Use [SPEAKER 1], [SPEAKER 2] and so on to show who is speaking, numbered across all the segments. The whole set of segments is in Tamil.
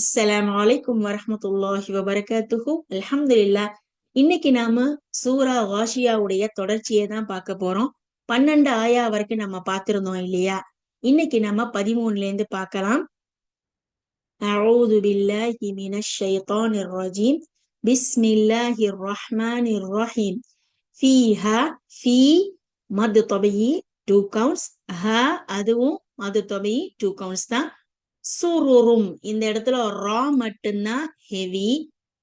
[SPEAKER 1] அஸ்ஸலாமு அலைக்கும் வரஹ்மத்துல்லாஹி வபரகாத்துஹு. அல்ஹம்துலில்லாஹ் இன்னைக்கு நாம சூரா வாஷியாவுடைய தொடர்ச்சியை தான் பார்க்க போறோம். பன்னெண்டு ஆயா வரைக்கும் நம்ம பார்த்திருந்தோம் இல்லையா? இன்னைக்கு நம்ம பதிமூணுல இருந்து பார்க்கலாம். அஊது பில்லாஹி மினஷ் ஷைத்தானிர் ரஜீம் பிஸ்மில்லாஹிர் ரஹ்மானிர் ரஹீம் ஃபீஹா ஃபீ மது தொபையி டூ கவுண்ட்ஸ். ஹ அதுவும் மது தொபையி டூ கவுண்ட்ஸ் தான். சுருரும் இந்த இடத்துல ரா மட்டும்தான் ஹெவி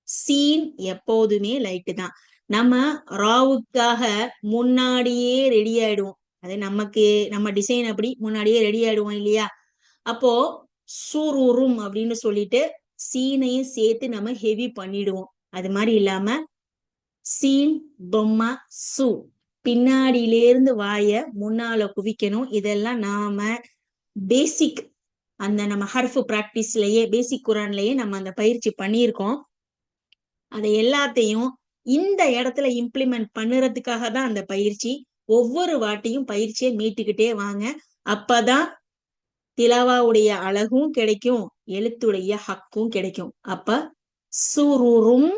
[SPEAKER 1] சீன் எப்போதுமே லைட்டு தான். நம்ம ராவுக்காக முன்னாடியே ரெடி ஆயிடுவோம். அது நமக்கு நம்ம டிசைன் அப்படி முன்னாடியே ரெடி ஆயிடுவோம் இல்லையா? அப்போ சுருரும் அப்படின்னு சொல்லிட்டு சீனையும் சேர்த்து நம்ம ஹெவி பண்ணிடுவோம். அது மாதிரி இல்லாம சீன் பொம்மா சு. பின்னாடியிலேருந்து வாய முன்னால குவிக்கணும். இதெல்லாம் நாம பேசிக் அந்த நம்ம ஹர்ஃபு பிராக்டிஸ்லயே பேசிக் குரான்லயே நம்ம அந்த பயிற்சி பண்ணியிருக்கோம். அதை எல்லாத்தையும் இந்த இடத்துல இம்ப்ளிமெண்ட் பண்ணுறதுக்காக தான் அந்த பயிற்சி. ஒவ்வொரு வாட்டியும் பயிற்சியை மீட்டுக்கிட்டே வாங்க. அப்பதான் திலாவாவுடைய அழகும் கிடைக்கும் எழுத்துடைய ஹக்கும் கிடைக்கும். அப்ப சுருரும்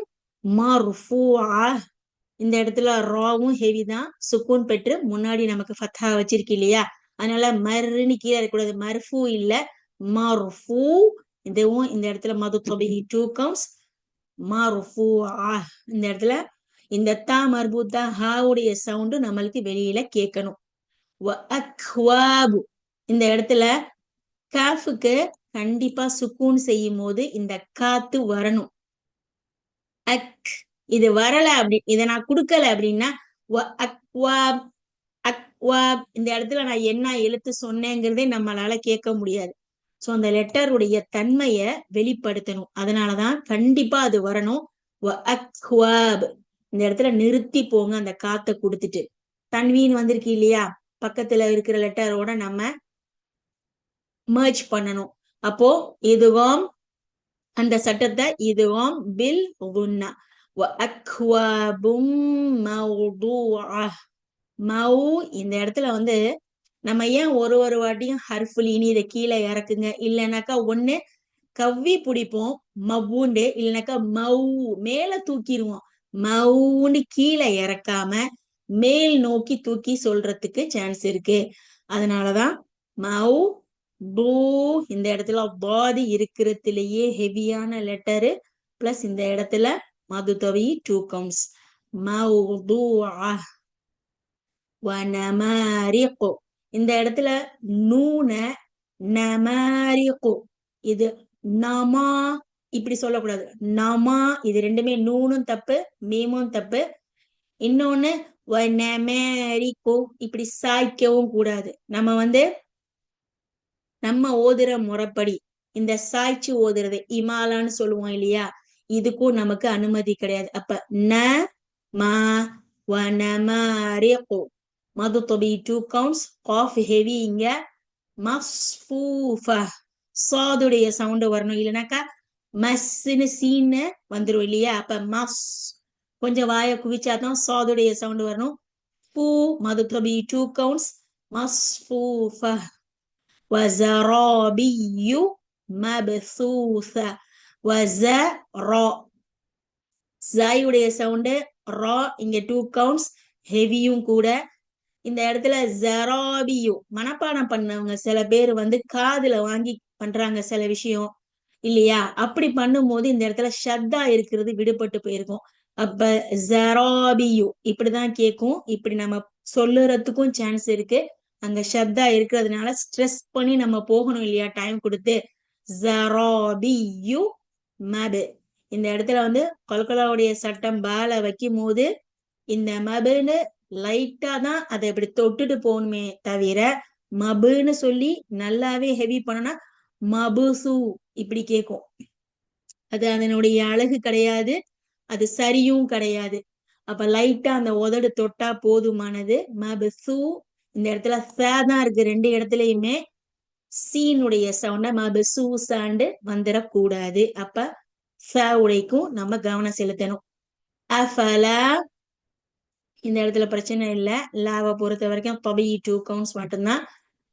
[SPEAKER 1] இந்த இடத்துல ராவும் ஹெவி தான். சுக்கூன் பெற்று முன்னாடி நமக்கு ஃபத்தா வச்சிருக்கு இல்லையா? அதனால மருன்னு கீழே இருக்கக்கூடாது மர்ஃபூ இல்ல. மர்ஃபூ இதுவும் இந்த இடத்துல மது தொபிஹி டூ கவுண்ட்ஸ் மர்ஃபூ இந்த இடத்துல இந்த தா மர்பூத்தா ஹாவுடைய சவுண்டு நம்மளுக்கு வெளியில கேட்கணும் இந்த இடத்துல காஃபுக்கு கண்டிப்பா சுக்கூன் செய்யும் போது இந்த காத்து வரணும் அக் இது வரல அப்படி இதை நான் கொடுக்கல அப்படின்னா அக்வாப் அக்வாப் இந்த இடத்துல நான் என்ன எழுத்து சொன்னேங்கிறதே நம்மளால கேட்க முடியாது ஸோ அந்த லெட்டருடைய தன்மைய வெளிப்படுத்தணும். அதனாலதான் கண்டிப்பா அது வரணும். இந்த இடத்துல நிறுத்தி போங்க அந்த காத்த கொடுத்துட்டு. தன்வீன் வந்திருக்கு இல்லையா? பக்கத்துல இருக்கிற லெட்டரோட நம்ம மர்ஜ் பண்ணணும். அப்போ இதுவாம் அந்த சட்டத்தை இதுவாம் பில் குன்னா மவு இந்த இடத்துல வந்து நம்ம ஏன் ஒரு ஒரு வாட்டியும் ஹர்ஃபுலினி இதை கீழே இறக்குங்க? இல்லைனாக்கா ஒண்ணு கவ்வி பிடிப்போம் மவ்வுண்டு இல்லைனாக்கா மவு மேல தூக்கிடுவோம். மவுன்னு கீழே இறக்காம மேல் நோக்கி தூக்கி சொல்றதுக்கு சான்ஸ் இருக்கு. அதனாலதான் மவு பூ இந்த இடத்துல பாதி இருக்கிறதுலயே ஹெவியான லெட்டரு பிளஸ் இந்த இடத்துல மது தொவி டூ கவுண்ட்ஸ் மவுதுஆ வனமாரிகு இந்த இடத்துல நூன நமாரிகு. இது நமா இப்படி சொல்லக்கூடாது. நமா இது ரெண்டுமே நூனும் தப்பு மீமும் தப்பு. இன்னொன்னு வனமேரிகு இப்படி சாய்க்கவும் கூடாது. நம்ம வந்து நம்ம ஓதுற முறைப்படி இந்த சாய்ச்சி ஓதுறது இமாலான்னு சொல்லுவோம் இல்லையா? இதுக்கும் நமக்கு அனுமதி கிடையாது. அப்ப ந மா வனமாரிகு மது தொபி டூ கவுண்ட்ஸ் காஃப் ஹெவி இங்க. மஸ்ஃபூஃப. சாதுடைய சவுண்டு வரணும் இல்லைனாக்கா மஸ்ன்னு சீன்னு வந்துரும் இல்லையா? அப்ப மஸ். கொஞ்சம் வாயை குவிச்சாதான் சாதுடைய சவுண்டு வரணும். பூ மது தொபி டூ கவுண்ட்ஸ் மஸ்ஃபூஃப. வசராபியு மபசூசா வச ரா ஜாயுடைய சவுண்டு ரா இங்க டூ கவுண்ட்ஸ் ஹெவியும் கூட இந்த இடத்துல ஜராபியு மனப்பாடம் பண்ணவங்க சில பேர் வந்து காதுல வாங்கி பண்றாங்க சில விஷயம். இல்லையா? அப்படி பண்ணும்போது இந்த இடத்துல ஷத்தா இருக்கிறது விடுபட்டு போயிருக்கும். அப்ப ஜராபியு இப்படிதான் கேட்கும். இப்படி நம்ம சொல்லுறதுக்கும் சான்ஸ் இருக்கு. அங்க ஷத்தா இருக்கிறதுனால ஸ்ட்ரெஸ் பண்ணி நம்ம போகணும் இல்லையா? டைம் கொடுத்து. ஜராபியு மபு. இந்த இடத்துல வந்து கொல்கலாவுடைய சட்டம் பால வைக்கும் போது இந்த மபுன்னு லைட்டா தான் அதை இப்படி தொட்டுட்டு போகணுமே தவிர மபுன்னு சொல்லி நல்லாவே ஹெவி பண்ணனா மபுசு இப்படி கேட்கும். அது அதனுடைய அழகு கிடையாது அது சரியும் கிடையாது. அப்ப லைட்டா அந்த உதடு தொட்டா போதுமானது மபுசு இந்த இடத்துல தான் இருக்கு ரெண்டு இடத்துலயுமே சீனுடைய சவுண்ட மபுசு சாண்டு வந்துடக்கூடாது. அப்ப ச உடைக்கும் நம்ம கவனம் செலுத்தணும். அஃபலா இந்த இடத்துல பிரச்சனை இல்லை. லாவை பொறுத்த வரைக்கும் பபி டூ கவுண்ட்ஸ் மட்டும்தான்.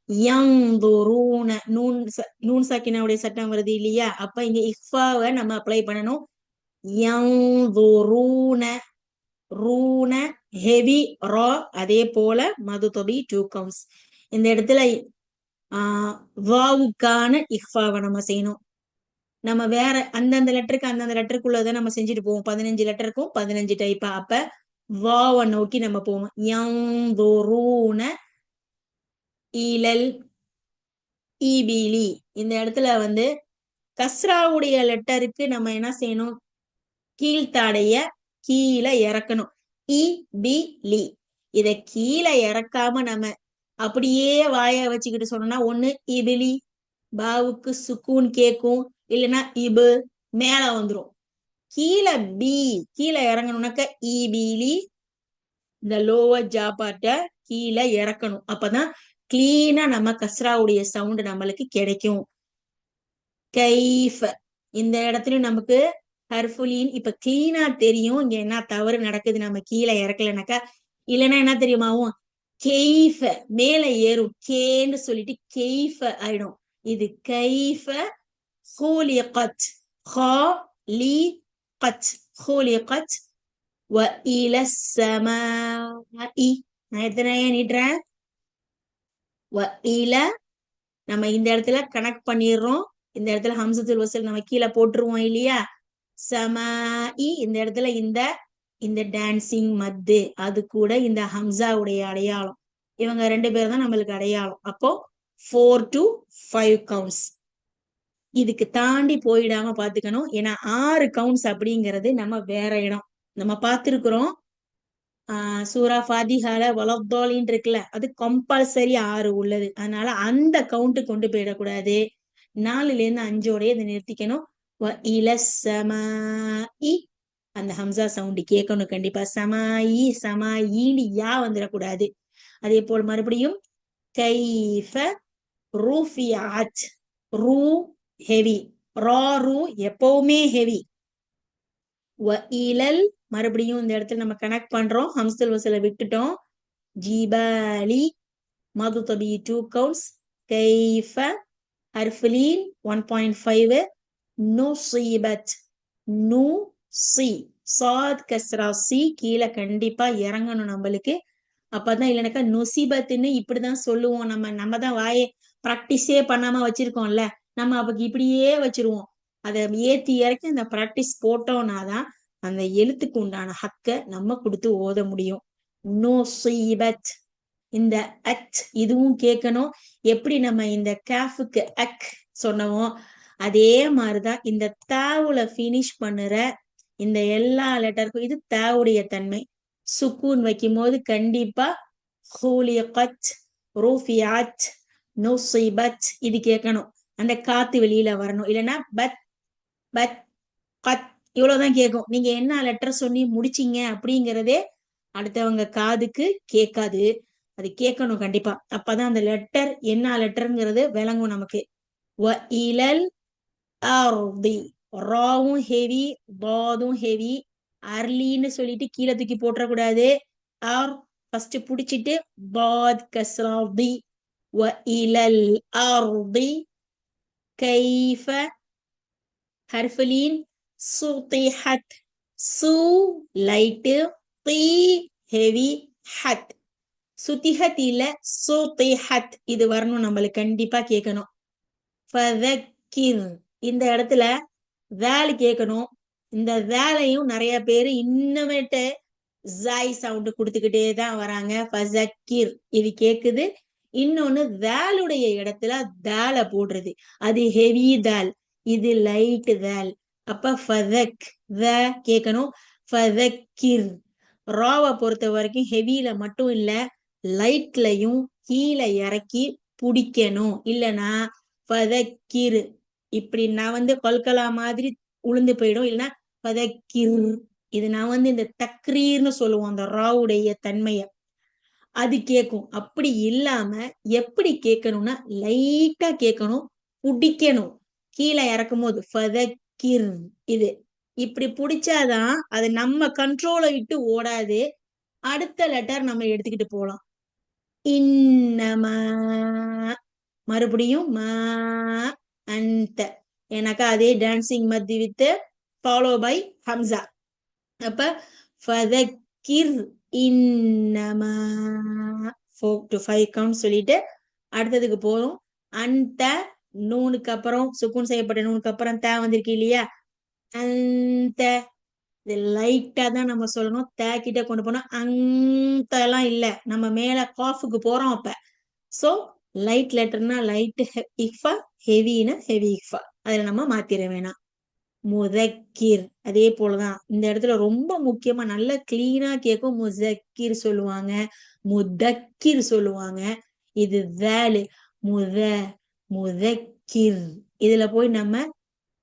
[SPEAKER 1] யங்குரூன நூன் நூன் சாக்கினாவுடைய சட்டம் வருது இல்லையா? அப்ப இங்க இஃபாவை நம்ம அப்ளை பண்ணணும். யங்குரூன ரூன ஹெவி ரா அதே போல மது தொபி டூ கவுன்ஸ் இந்த இடத்துல வாவுக்கான இஃபாவை நம்ம செய்யணும். நம்ம வேற அந்தந்த லெட்டருக்கு அந்தந்த லெட்டருக்குள்ளதை நம்ம செஞ்சுட்டு போவோம். பதினஞ்சு லெட்டருக்கும் பதினஞ்சு டைப்பா அப்ப வாவை நோக்கி நம்ம போவோம்? யங்குரூன ஈழல் ஈபிலி இந்த இடத்துல வந்து கஸ்ராவுடைய லெட்டருக்கு நம்ம என்ன செய்யணும்? கீழ்த்தாடைய கீழே இறக்கணும். இ பி லி இத கீழே இறக்காம நம்ம அப்படியே வாய வச்சுக்கிட்டு சொன்னோம்னா ஒண்ணு இபிலி பாவுக்கு சுக்கூன் கேக்கும் இல்லைன்னா இபு மேல வந்துரும். கீழே பி கீழே இறங்கணும்னாக்க e, இபிலி e. இந்த லோவர் ஜாபாட்ட கீழே இறக்கணும். அப்பதான் கிளீனா நம்ம கஸ்ராவுடைய சவுண்ட் நம்மளுக்கு கிடைக்கும். கைஃப. இந்த இடத்துலயும் நமக்கு ஹர்ஃபுலின் இப்ப கிளீனா தெரியும். இங்க என்ன தவறு நடக்குது? நம்ம கீழே இறக்கலனாக்கா இல்லைன்னா என்ன தெரியுமாவும் கெய்ஃப மேல ஏறும். கேன்னு சொல்லிட்டு கெய்ஃப ஆயிடும். இது கைஃப. ஹூலிகத் ஹா லி خلقت خلقت வ السماء. சமாஇ நான் எத்தனை நீட்டுறேன்? வ நம்ம இந்த இடத்துல கனெக்ட் பண்ணிடுறோம். இந்த இடத்துல ஹம்சத்துல் வசல் நம்ம கீழே போட்டுருவோம் இல்லையா? சமாஇ இந்த இடத்துல இந்த இந்த டான்சிங் மத்து அது கூட இந்த ஹம்சாவுடைய அடையாளம். இவங்க ரெண்டு பேரும் தான் நம்மளுக்கு அடையாளம். அப்போ ஃபோர் டு ஃபைவ் கவுண்ட்ஸ் இதுக்கு தாண்டி போயிடாம பாத்துக்கணும். ஏன்னா ஆறு கவுண்ட்ஸ் அப்படிங்கிறது நம்ம வேற இடம். நம்ம பார்த்திருக்கிறோம் ஆஹ் சூரா ஃபாதிஹால வலத்தோலின்னு இருக்குல்ல அது கம்பல்சரி ஆறு உள்ளது. அதனால அந்த கவுண்ட் கொண்டு போயிடக்கூடாது. நாலுல இருந்து அஞ்சோடய இதை நிறுத்திக்கணும். இலசமாஇ அந்த ஹம்சா சவுண்ட் கேட்கணும் கண்டிப்பா. சமாயி சமாயின்னு யா வந்துடக்கூடாது. அதே போல் மறுபடியும் கைஃப ரூஃபியாத். ரூ ஹெவி. ரா ரூ எப்பவுமே ஹெவி. இலல் மறுபடியும் இந்த இடத்துல நம்ம கனெக்ட் பண்றோம். ஹம்சல் வசல விட்டுட்டோம். ஜிபாலி மது தபி டூ கவுண்ட்ஸ் கைஃப அர்ஃபலீன் ஒன் பாயிண்ட் ஃபைவ் நுசீபத் நு சி. சாத் கஸ்ரா சி. கீழே கண்டிப்பா இறங்கணும் நம்மளுக்கு. அப்பதான் இல்லைனாக்கா நுசிபத்துன்னு இப்படிதான் சொல்லுவோம் நம்ம. நம்ம தான் வாயே ப்ராக்டிஸே பண்ணாம வச்சிருக்கோம்ல. நம்ம அப்ப இப்படியே வச்சிருவோம். அதை ஏத்தி இறக்கி அந்த ப்ராக்டிஸ் போட்டோம்னா தான் அந்த எழுத்துக்கு உண்டான ஹக்க நம்ம கொடுத்து ஓத முடியும். நோ நோசீபத் இந்த அச் இதுவும் கேட்கணும். எப்படி நம்ம இந்த கேஃபுக்கு அக் சொன்னோமோ அதே மாதிரிதான் இந்த தாவுல ஃபினிஷ் பண்ணுற இந்த எல்லா லெட்டருக்கும் இது தாவுடைய தன்மை. சுக்கூன் வைக்கும் போது கண்டிப்பா ஹூலியகத் ரூஃபியாத் நுசிபத் இது கேட்கணும். அந்த காத்து வெளியில வரணும். இல்லைன்னா பத் பத் கத் இவ்வளவுதான் கேட்கும் நீங்க என்ன லெட்டர் சொல்லி முடிச்சீங்க அப்படிங்கிறதே அடுத்தவங்க காதுக்கு கேட்காது. அது கேட்கணும் கண்டிப்பா. அப்பதான் அந்த லெட்டர் என்ன லெட்டருங்கிறது விளங்கும் நமக்கு. வ இலல் அர்தி. ராவும் ஹெவி பாதும் ஹெவி அர்லின்னு சொல்லிட்டு கீழே தூக்கி போட்டுறக்கூடாது. ஆர் ஃபர்ஸ்ட் பிடிச்சிட்டு பாத் கஸ்ராதி. வ இலல் அர்தி. கைஃப ஹர்ஃபலீன் سطحت. سو லைட்டு தி ஹெவி ஹத் சுத்திஹத் இல்ல. சுதிஹத் இது வரணும் நம்மளுக்கு கண்டிப்பா கேட்கணும். ஃபதக்கிர் இந்த இடத்துல வேல் கேட்கணும். இந்த வேலையும் நிறைய பேர் இன்னமேட்டு ஜாய் சவுண்ட் கொடுத்துக்கிட்டே தான் வராங்க. ஃபசக்கிர் இது கேக்குது. இன்னொன்னு வேலுடைய இடத்துல தால போடுறது. அது ஹெவி தால் இது லைட் தால் அப்ப ஃபதக் த கேட்கணும் ஃபதக்கிர் ராவை பொறுத்த வரைக்கும் ஹெவியில மட்டும் இல்ல லைட்லயும் கீழே இறக்கி பிடிக்கணும். இல்லைன்னா ஃபதக்கிர் இப்படி நான் வந்து கொல்கலா மாதிரி உளுந்து போயிடும். இல்லைன்னா பதக்கிர் இது நான் வந்து இந்த தக்ரீர்னு சொல்லுவோம். அந்த ராவுடைய தன்மைய. அது கேட்கும் அப்படி இல்லாம எப்படி கேட்கணும்னா லைட்டா கேட்கணும் பிடிக்கணும். கீழே இறக்கும் போது ஃபதக்கிர் இது. இப்படி பிடிச்சாதான் அது நம்ம கண்ட்ரோலை விட்டு ஓடாது. அடுத்த லெட்டர் நம்ம எடுத்துக்கிட்டு போகலாம் இன்னமா. மறுபடியும் மா அந்த. எனக்கா அதே டான்சிங் மத்தி வித் ஃபாலோ பை ஹம்சா அப்ப ஃபதக்கிர் இன்னமா. ஃபோர் டு ஃபைவ் கவுண்ட் சொல்லிட்டு அடுத்ததுக்கு போதும் அந்த நூனுக்கு அப்புறம் சுக்குன் செய்யப்பட்ட நூனுக்கு அப்புறம் தே வந்திருக்கு இல்லையா? அந்த இது லைட்டா தான் நம்ம சொல்லணும். தே கிட்ட கொண்டு போனோம் அந்த எல்லாம் இல்ல. நம்ம மேல காஃபுக்கு போறோம் அப்ப. சோ லைட் லெட்டர்னா லைட் இஃபா ஹெவினா ஹெவி இஃபா. அதுல நம்ம மாத்திர வேணாம். முதக்கிர். அதே போலதான். இந்த இடத்துல ரொம்ப முக்கியமா நல்ல கிளீனா கேட்கும் முசக்கிர் சொல்லுவாங்க. முதக்கிர் சொல்லுவாங்க. இது வேலு. முத முதக்கிர். இதுல போய் நம்ம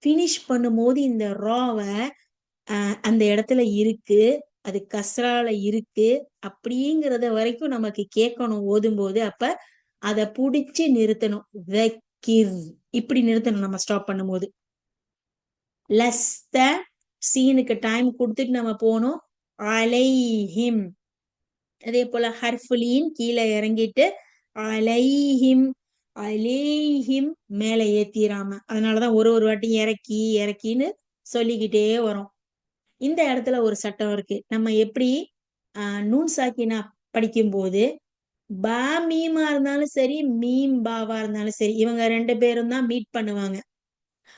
[SPEAKER 1] பினிஷ் பண்ணும்போது இந்த ராவை அந்த இடத்துல இருக்கு. அது கசரால இருக்கு. அப்படிங்கிறத வரைக்கும் நமக்கு கேட்கணும் ஓதும்போது அப்ப அதை புடிச்சு நிறுத்தணும். இப்படி நிறுத்தணும் நம்ம ஸ்டாப் பண்ணும்போது. லஸ்த சீனுக்கு டைம் கொடுத்துட்டு நம்ம போனோம் அலைஹிம். அதே போல ஹர்ஃபுலின் கீழே இறங்கிட்டு அலைஹிம். அலேஹிம் மேல ஏத்திராம. அதனாலதான் ஒரு ஒரு வாட்டி இறக்கி இறக்கின்னு சொல்லிக்கிட்டே வரும். இந்த இடத்துல ஒரு சட்டம் இருக்கு. நம்ம எப்படி நூன் சாக்கினா படிக்கும் போது பா மீமா இருந்தாலும் சரி மீம் பாவா இருந்தாலும் சரி இவங்க ரெண்டு பேரும் தான் மீட் பண்ணுவாங்க.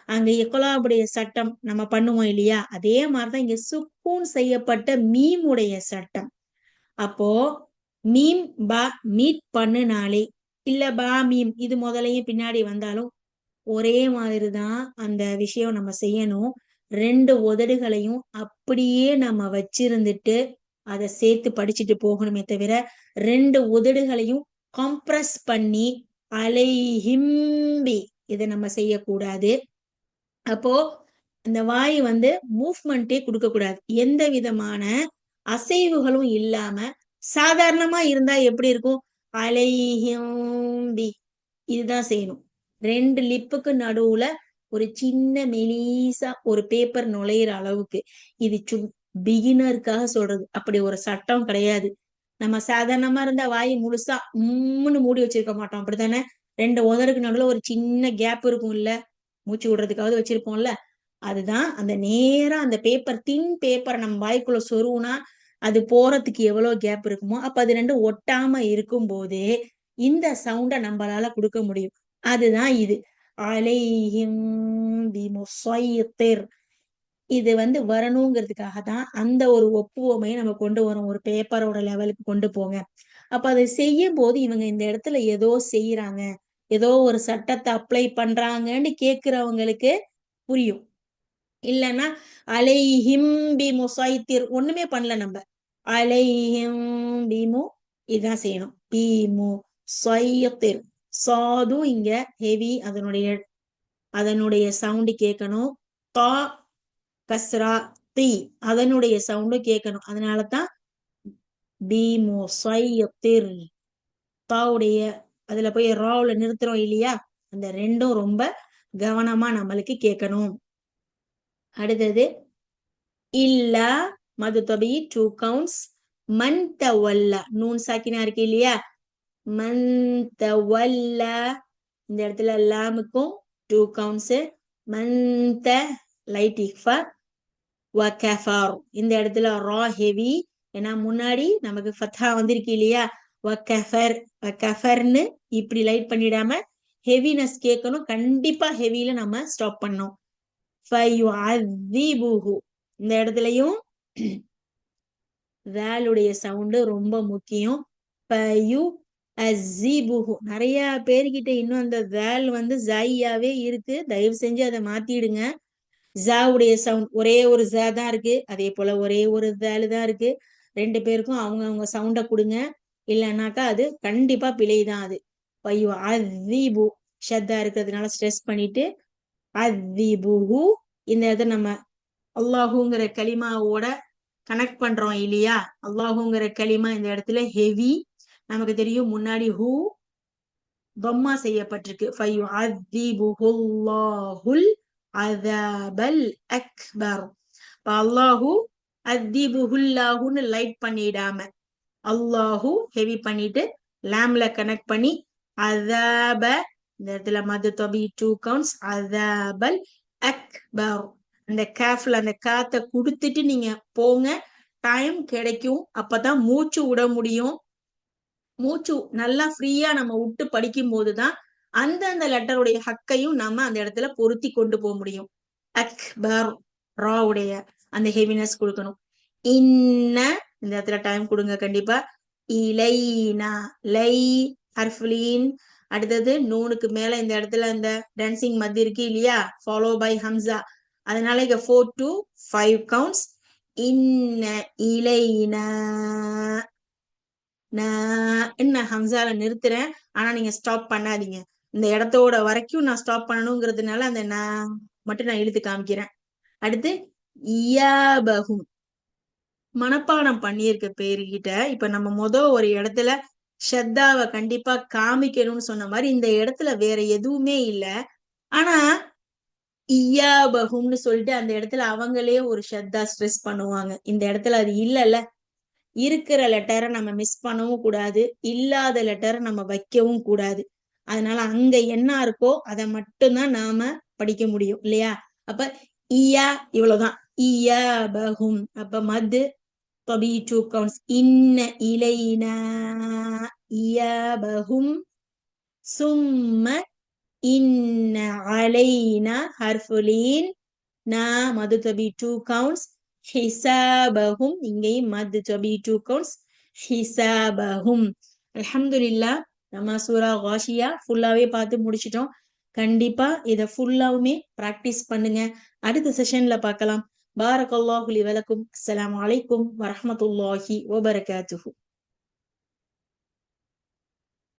[SPEAKER 1] அங்க இக்கலாவுடைய சட்டம் நம்ம பண்ணுவோம் இல்லையா? அதே மாதிரிதான் இங்க சுக்கூன் செய்யப்பட்ட மீமுடைய சட்டம். அப்போ மீம் பா மீட் பண்ணுனாலே இல்ல பா மீம் இது முதலையும் பின்னாடி வந்தாலும் ஒரே மாதிரி தான் அந்த விஷயம் நம்ம செய்யணும். ரெண்டு உதடுகளையும் அப்படியே நம்ம வச்சிருந்துட்டு அதை சேர்த்து படிச்சுட்டு போகணுமே தவிர ரெண்டு உதடுகளையும் கம்ப்ரஸ் பண்ணி அலைஹிம்பி இதை நம்ம செய்யக்கூடாது. அப்போ அந்த வாய் வந்து மூவ்மெண்டே கொடுக்க கூடாது எந்த விதமான அசைவுகளும் இல்லாம சாதாரணமா இருந்தா எப்படி இருக்கும்? அலைஹிம்பி இதுதான் செய்யணும். ரெண்டு லிப்புக்கு நடுவுல ஒரு சின்ன மெலீசா ஒரு பேப்பர் நுழையிற அளவுக்கு இது சு பிகினருக்காக சொல்றது. அப்படி ஒரு சட்டம் கிடையாது. நம்ம சாதாரணமா இருந்தா வாய் முழுசா உம்முன்னு மூடி வச்சிருக்க மாட்டோம். அப்படித்தானே? ரெண்டு உதருக்கு நடுவுல ஒரு சின்ன கேப் இருக்கும் இல்ல மூச்சு விடுறதுக்காவது வச்சிருப்போம்ல. அதுதான் அந்த நேரா அந்த பேப்பர் தின் பேப்பரை நம்ம வாய்க்குள்ள சொருவுனா அது போறதுக்கு எவ்வளவு கேப் இருக்குமோ அப்ப அது ரெண்டு ஒட்டாம இருக்கும் போதே இந்த சவுண்ட நம்மளால கொடுக்க முடியும். அதுதான் இது. அலைஹிம் இது வந்து வரணுங்கிறதுக்காக தான் அந்த ஒரு ஒப்புவமையை நம்ம கொண்டு வரோம். ஒரு பேப்பரோட லெவலுக்கு கொண்டு போங்க. அப்ப அதை செய்யும் போது இவங்க இந்த இடத்துல ஏதோ செய்யறாங்க ஏதோ ஒரு சட்டத்தை அப்ளை பண்றாங்கன்னு கேட்கிறவங்களுக்கு புரியும். இல்லைன்னா அலைஹிம் பி முசாய்த்திர் ஒண்ணுமே பண்ணல நம்ம. அலைஹிம் பீமு இதுதான் செய்யணும். பீமு சையத்திர் சாது இங்க ஹெவி அதனுடைய அதனுடைய சவுண்டு கேட்கணும் தா கஸ்ரா தி அதனுடைய சவுண்டும் கேட்கணும் அதனாலதான் பீமு சையத்திர் தாவுடைய அதுல போய் ராவுல நிறுத்துறோம் இல்லையா? அந்த ரெண்டும் ரொம்ப கவனமா நம்மளுக்கு கேட்கணும். அடுத்தது இல்லா மது தொபி டூ கவுண்ட்ஸ் மன் தவல்ல. நூன் சாக்கினா இருக்கு இல்லையா? மன் தவல்ல. இந்த இடத்துல லாமுக்கும் டூ கவுண்ட்ஸ் மந்த லைட் இஃபா வகஃபார் இந்த இடத்துல ரா ஹெவி. ஏன்னா முன்னாடி நமக்கு ஃபத்தா வந்திருக்கு இல்லையா? வக்கஃபர் வக்கஃபர்னு இப்படி லைட் பண்ணிடாம ஹெவினஸ் கேட்கணும். கண்டிப்பா ஹெவியில நம்ம ஸ்டாப் பண்ணோம் இந்த இடத்துலயும் வேலுடைய சவுண்டு ரொம்ப முக்கியம். நிறைய பேர்கிட்ட இன்னும் அந்த வேல் வந்து ஜாயாவே இருக்கு. தயவு செஞ்சு அதை மாத்திடுங்க. ஜாவுடைய சவுண்ட் ஒரே ஒரு ஜா தான் இருக்கு. அதே போல ஒரே ஒரு வேலு தான் இருக்கு. ரெண்டு பேருக்கும் அவங்க அவங்க சவுண்டை கொடுங்க. இல்லைன்னாக்கா அது கண்டிப்பா பிழை தான் அது. பையோ அதிபு ஷத்தா இருக்கிறதுனால ஸ்ட்ரெஸ் பண்ணிட்டு அதிபுஹு இந்த இதை நம்ம அல்லாஹுங்கிற களிமாவோட கனெக்ட் பண்றோம் இல்லையா? அல்லாஹுங்கிற களிமா இந்த இடத்துல ஹெவி நமக்கு தெரியும் முன்னாடி ஹூ பம்மா செய்யப்பட்டிருக்கு. அதபல் அக்பர். அல்லாஹு அத்திபுஹுல்லாஹுன்னு லைட் பண்ணிடாம அல்லாஹு ஹெவி பண்ணிட்டு லேம்ல கனெக்ட் பண்ணி அதாப இந்த இடத்துல மது தொபி டூ கவுண்ட்ஸ் அதாபல் அக்பர். அந்த கேஃப்ல அந்த காத்த கொடுத்துட்டு நீங்க போங்க. டைம் கிடைக்கும். அப்பதான் மூச்சு விட முடியும். மூச்சு நல்லா ஃப்ரீயா நம்ம விட்டு படிக்கும் போதுதான் அந்தந்த லெட்டருடைய ஹக்கையும் நம்ம அந்த இடத்துல பொருத்தி கொண்டு போக முடியும். அக்பர் ராவுடைய அந்த ஹெவினஸ் கொடுக்கணும். இன்ன இந்த இடத்துல டைம் கொடுங்க கண்டிப்பா. இலைனா லை ஹர்ஃபுலீன். அடுத்தது நூனுக்கு மேல இந்த இடத்துல இந்த டான்சிங் மத்தி இருக்கு இல்லையா? ஃபாலோ பை ஹம்சா அதனால இங்க ஃபோர் டு ஃபைவ் கவுண்ட்ஸ் இன்ன இலைனா நான் என்ன ஹம்சால நிறுத்துறேன். ஆனா நீங்க ஸ்டாப் பண்ணாதீங்க. இந்த இடத்தோட வரைக்கும் நான் ஸ்டாப் பண்ணணுங்கிறதுனால அந்த நான் மட்டும் நான் இழுத்து காமிக்கிறேன். அடுத்து இயாபகும் மனப்பாடம் பண்ணியிருக்க பேருகிட்ட இப்ப நம்ம முத ஒரு இடத்துல ஷத்தாவை கண்டிப்பா காமிக்கணும்னு சொன்ன மாதிரி இந்த இடத்துல வேற எதுவுமே இல்ல. ஆனா இயாபகும்னு சொல்லிட்டு அந்த இடத்துல அவங்களே ஒரு ஷத்தா ஸ்ட்ரெஸ் பண்ணுவாங்க. இந்த இடத்துல அது இல்லைல்ல. இருக்கிற லெட்டரை நம்ம மிஸ் பண்ணவும் கூடாது. இல்லாத லெட்டரை நம்ம வைக்கவும் கூடாது. அதனால அங்க என்ன இருக்கோ அதை மட்டும்தான் நாம படிக்க முடியும் இல்லையா? அப்ப இயா இவ்வளவுதான். இயாபகும் அப்ப மது தொபி டூ கவுண்ட்ஸ் இன்ன இலைனா இயாபகும் சும்ம இன்ன அலைனா ஹர்ஃபுலீன் நா மது தொபி டூ கவுண்ட்ஸ் ஹிசாபஹும் இங்கேயும் மது தொபி two counts. Hisabahum. அல்ஹம்துலில்லா நம்ம சூரா வாஷியா ஃபுல்லாவே பார்த்து முடிச்சிட்டோம் கண்டிப்பா இதை ஃபுல்லாவுமே ப்ராக்டிஸ் பண்ணுங்க அடுத்த செஷன்ல பார்க்கலாம் பாரக் அல்லாஹுலி வலக்கும் அஸ்ஸலாமு அலைக்கும் வரஹமத்துல்லாஹி வபரகாத்துஹு